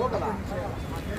వద్దులే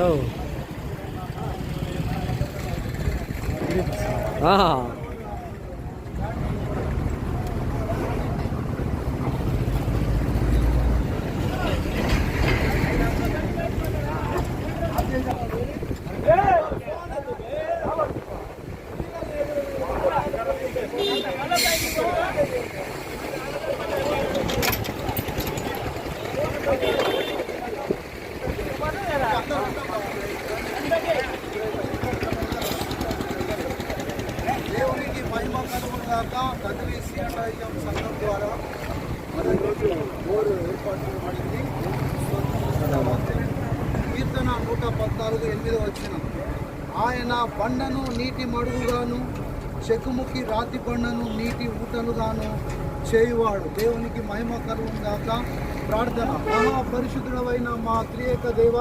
Oh. Ah. Thank you. కలుగుగాక తండ్రి సీతాయం సంఘం ద్వారా మన ఈరోజు బోరు ఏర్పాటు చేయబడింది కీర్తన నూట పద్నాలుగు ఎనిమిది వచ్చిన ఆయన బండను నీటి మడుగుగాను చెక్కుముఖి రాతి బండను నీటి ఊటలుగాను చేయువాడు. దేవునికి మహిమ కలుగుగాక ప్రార్థన. మహాపరిశుద్ధుడమైన మా త్రియేక దేవ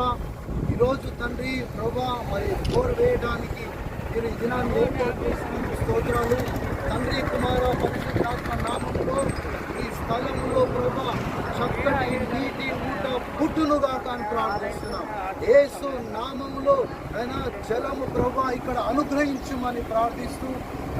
ఈరోజు తండ్రి ప్రభా మరి బోర్ వేయడానికి మీరు ఈ దినాన్ని ఏర్పాటు చేసినందుకు స్తోత్రాలు. తండ్రి కుమార పరిశుద్ధాత్మ నామంలో ఈ స్థలంలో ప్రభా చక్కటి నీటి ఊట పుట్టునుగా కానీ ప్రార్థిస్తున్నాం ఏసు నామములో అయినా జలము ప్రభా ఇక్కడ అనుగ్రహించమని ప్రార్థిస్తూ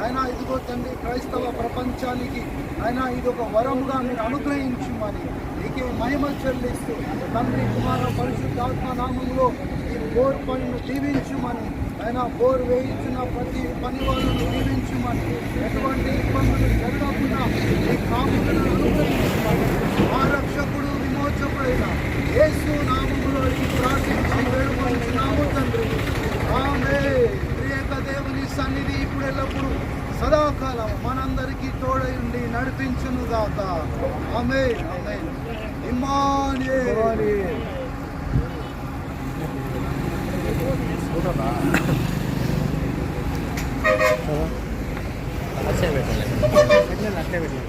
అయినా ఇదిగో తండ్రి క్రైస్తవ ప్రపంచానికి అయినా ఇది ఒక వరముగా మీరు అనుగ్రహించమని నీకే మహిమ చెల్లిస్తూ తండ్రి కుమార పరిశుద్ధాత్మ నామంలో ఈ బోర్ పనిని దీవించుమని ఆయన బోర్ వేయించిన ప్రతి పని వాళ్ళను దీవించుమని ఎటువంటి ఇబ్బందులు జరగకుండా ఈ కాపులను అనుగ్రహించుమని మా రక్షకుడు విమోచకుడైన యేసు నామములో ఈ ప్రార్థించి నాము తండ్రి. ఆమె ప్రియక దేవుని సన్నిధి ఇప్పుడెల్లప్పుడు సదాకాలం మనందరికీ తోడై ఉండి నడిపించును దాకా ఆమె ఆమె ఇమానే ಅಷ್ಟೇ ಬಿಟ್ಟು ಅಷ್ಟೇ ಬಿಟ್ಟು